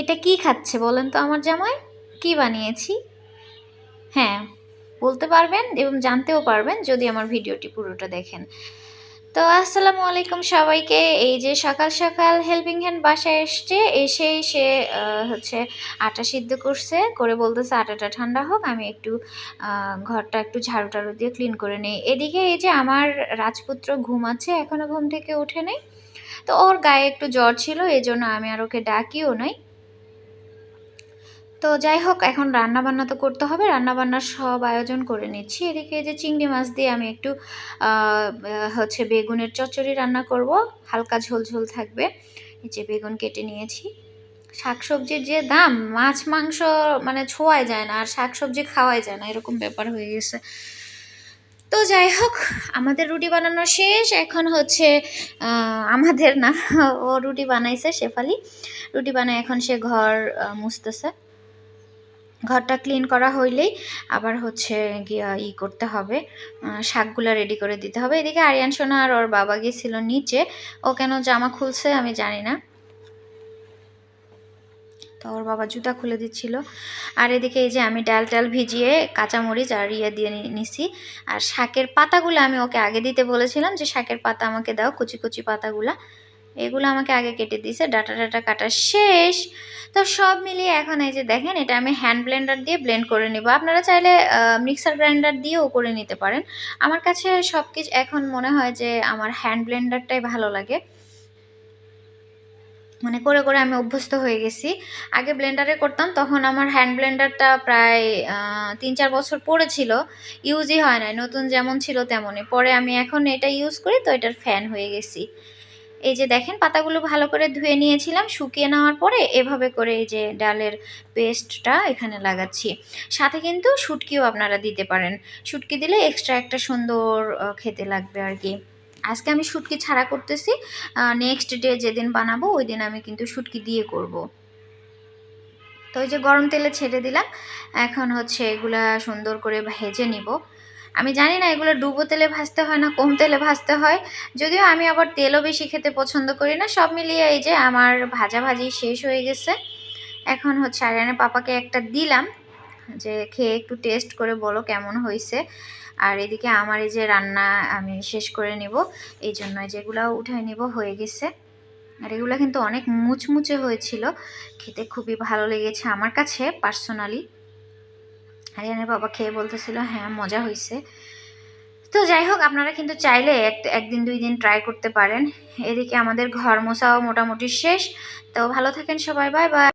এটা কি খাচ্ছে বলেন তো আমার জামাই? কি বানিয়েছি? হ্যাঁ বলতে পারবেন এবং জানতেও পারবেন যদি আমার ভিডিওটি পুরোটা দেখেন। তো আসসালামু আলাইকুম সবাইকে। এই যে সকাল সকাল হেল্পিং হ্যান্ড বাসায় এসছে, এসেই সে হচ্ছে আটা সিদ্ধ করছে, করে বলতেছে আটাটা ঠান্ডা হোক, আমি একটু ঘরটা একটু ঝাড়ু টাড়ু দিয়ে ক্লিন করে নিই। এদিকে এই যে আমার রাজপুত্র ঘুমাচ্ছে এখনও ঘুম থেকে ওঠে নেই। তো ওর গায়ে একটু জ্বর ছিল এই জন্য আমি আর ওকে ডাকিও নাই। তো যাই হোক, এখন রান্না বান্না তো করতে হবে। রান্না বান্নার সব আয়োজন করে নিচ্ছি। এদিকে যে চিংড়ি মাছ দিয়ে আমি একটু হচ্ছে বেগুনের চচ্চড়ি রান্না করব। হালকা ঝোল ঝোল থাকবে। এই যে বেগুন কেটে নিয়েছি। শাকসবজির যে দাম, মাছ, মাংস মানে ছোঁয়াই যায় না, আর শাকসবজি খাওয়াই যায় না, এরকম ব্যাপার হয়ে গেছে। তো যাই হোক, আমাদের রুটি বানানো শেষ। এখন হচ্ছে আমাদের না, ও রুটি বানাইছে শেফালি। রুটি বানায় এখন সে ঘর মুছতেছে। ঘরটা ক্লিন করা হইলেই আবার হচ্ছে গিয়া ই করতে হবে। শাকগুলা রেডি করে দিতে হবে। এদিকে আরিয়ান সোনা আর ওর বাবা গিয়েছিল নিচে। ও কেন জামা খুলছে আমি জানি না। তো ওর বাবা জুতা খুলে দিচ্ছিল। আর এদিকে এই যে আমি ডাল টাল ভিজিয়ে কাঁচামরিচ আর ইয়ে দিয়ে নিছি। আর শাকের পাতাগুলো আমি ওকে আগে দিতে বলেছিলাম যে শাকের পাতা আমাকে দাও, কুচি কুচি পাতাগুলা। এগুলো আমাকে আগে কেটে দিয়েছে। ডাটা ডাটা কাটা শেষ। তো সব মিলিয়ে এখন এই যে দেখেন, এটা আমি হ্যান্ড ব্লেন্ডার দিয়ে ব্লেন্ড করে নেব। আপনারা চাইলে মিক্সার গ্রাইন্ডার দিয়েও করে নিতে পারেন। আমার কাছে সব কিছু এখন মনে হয় যে আমার হ্যান্ড ব্লেন্ডারটাই ভালো লাগে। মানে করে করে আমি অভ্যস্ত হয়ে গেছি। আগে ব্লেন্ডারে করতাম, তখন আমার হ্যান্ড ব্লেন্ডারটা প্রায় তিন চার বছর পড়েছিল ইউজই হয় নাই, নতুন যেমন ছিল তেমনই। পরে আমি এখন এটা ইউজ করি, তো এটার ফ্যান হয়ে গেছি। এই যে দেখেন, পাতাগুলো ভালো করে ধুয়ে নিয়েছিলাম, শুকিয়ে নেওয়ার পরে এভাবে করে এই যে ডালের পেস্টটা এখানে লাগাচ্ছি। সাথে কিন্তু শুটকিও আপনারা দিতে পারেন। শুটকি দিলে এক্সট্রা একটা সুন্দর খেতে লাগবে আর কি। আজকে আমি শুটকি ছাড়া করতেছি। নেক্সট ডে যেদিন বানাবো ওই দিন আমি কিন্তু শুটকি দিয়ে করব। তো ওই যে গরম তেলে ছেড়ে দিলাম। এখন হচ্ছে এগুলা সুন্দর করে ভেজে নিব। আমি জানি না এগুলো ডুবো তেলে ভাজতে হয় না কম তেলে ভাজতে হয়। যদিও আমি আবার তেলও বেশি খেতে পছন্দ করি না। সব মিলিয়ে এই যে আমার ভাজা ভাজি শেষ হয়ে গেছে। এখন হচ্ছে আরিয়ানের পাপাকে একটা দিলাম যে খেয়ে একটু টেস্ট করে বলো কেমন হয়েছে। আর এদিকে আমার এই যে রান্না আমি শেষ করে নেব। এই জন্য যেগুলো উঠায় নেব, হয়ে গেছে। আর এগুলো কিন্তু অনেক মুচমুচে হয়েছিল। খেতে খুবই ভালো লেগেছে আমার কাছে পার্সোনালি আরিয়ানের বাবা খেয়ে বলতেছিল হ্যাঁ মজা হয়েছে তো যাই হোক, আপনারা কিন্তু চাইলে এক, একদিন, দুই দিন ট্রাই করতে পারেন। এদিকে আমাদের ঘর মোছাও মোটামুটি শেষ। তো ভালো থাকেন সবাই বাই বাই